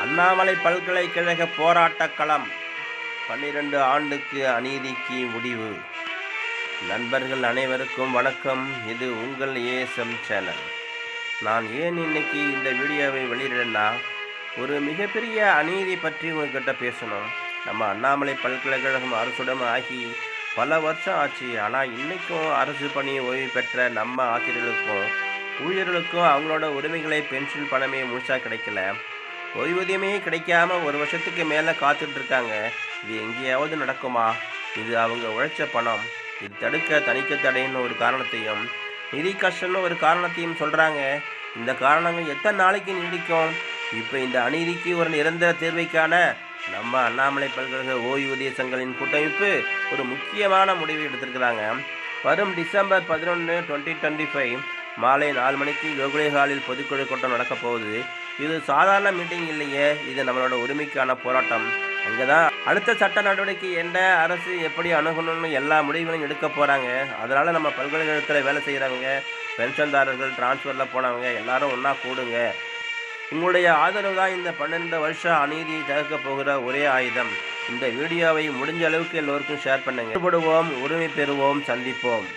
அண்ணாமலை பல்கலைக்கழக போராட்டக் களம் பன்னிரண்டு ஆண்டுக்கு அநீதிக்கு முடிவு. நண்பர்கள் அனைவருக்கும் வணக்கம். இது உங்கள் ஏஎஸ்எம் சேனல். நான் ஏன் இன்னைக்கு இந்த வீடியோவை வெளியிடனா ஒரு மிகப்பெரிய அநீதி பற்றி உங்ககிட்ட பேசணும். நம்ம அண்ணாமலை பல்கலைக்கழகம் அரசுடன் ஆகி பல வருஷம் ஆச்சு. ஆனால் இன்றைக்கும் அரசு பணி ஓய்வு பெற்ற நம்ம ஆசிரியர்களுக்கும் ஊழியர்களுக்கும் அவங்களோட உரிமைகளை பென்ஷன் பணமே முழுசாக கிடைக்கல. ஓய்வூதியமே கிடைக்காம ஒரு வருஷத்துக்கு மேலே காத்துட்டு இருக்காங்க இது எங்கேயாவது நடக்குமா? இது அவங்க உழைச்ச பணம். இது தடுக்க தணிக்க தடைன்னு ஒரு காரணத்தையும் நிதி கஷ்டம்னு ஒரு காரணத்தையும் சொல்கிறாங்க இந்த காரணங்கள் எத்தனை நாளைக்கு நீடிக்கும்? இப்போ இந்த அநீதிக்கு ஒரு நிரந்தர தீர்வைக்கான நம்ம அண்ணாமலை பல்கலைக்கழக ஓய்வூதிய சங்கங்களின் கூட்டமைப்பு ஒரு முக்கியமான முடிவை எடுத்திருக்கிறாங்க. வரும் டிசம்பர் பதினொன்று டுவெண்ட்டி டுவெண்ட்டி ஃபைவ் மாலை நாலு மணிக்கு கோகுலே ஹாலில் பொதுக்குழு கூட்டம் நடக்கப் போகுது. இது சாதாரண மீட்டிங் இல்லையே. இது நம்மளோட உரிமைக்கான போராட்டம். அங்கே தான் அடுத்த சட்ட நடவடிக்கை என்ன அரசு எப்படி அணுகணும்னு எல்லா முடிவுகளையும் எடுக்க போகிறாங்க அதனால் நம்ம பல்கலைக்கழகத்தில் வேலை செய்கிறவங்க பென்ஷன்தாரர்கள் டிரான்ஸ்ஃபரில் போனவங்க எல்லாரும் ஒன்றா கூடுங்க. உங்களுடைய ஆதரவு தான் இந்த பன்னெண்டு வருஷம் அநீதியை தகர்க்க போகிற ஒரே ஆயுதம். இந்த வீடியோவை முடிஞ்ச அளவுக்கு எல்லோருக்கும் ஷேர் பண்ணுங்க. ஈடுபடுவோம் உரிமை பெறுவோம் சந்திப்போம்.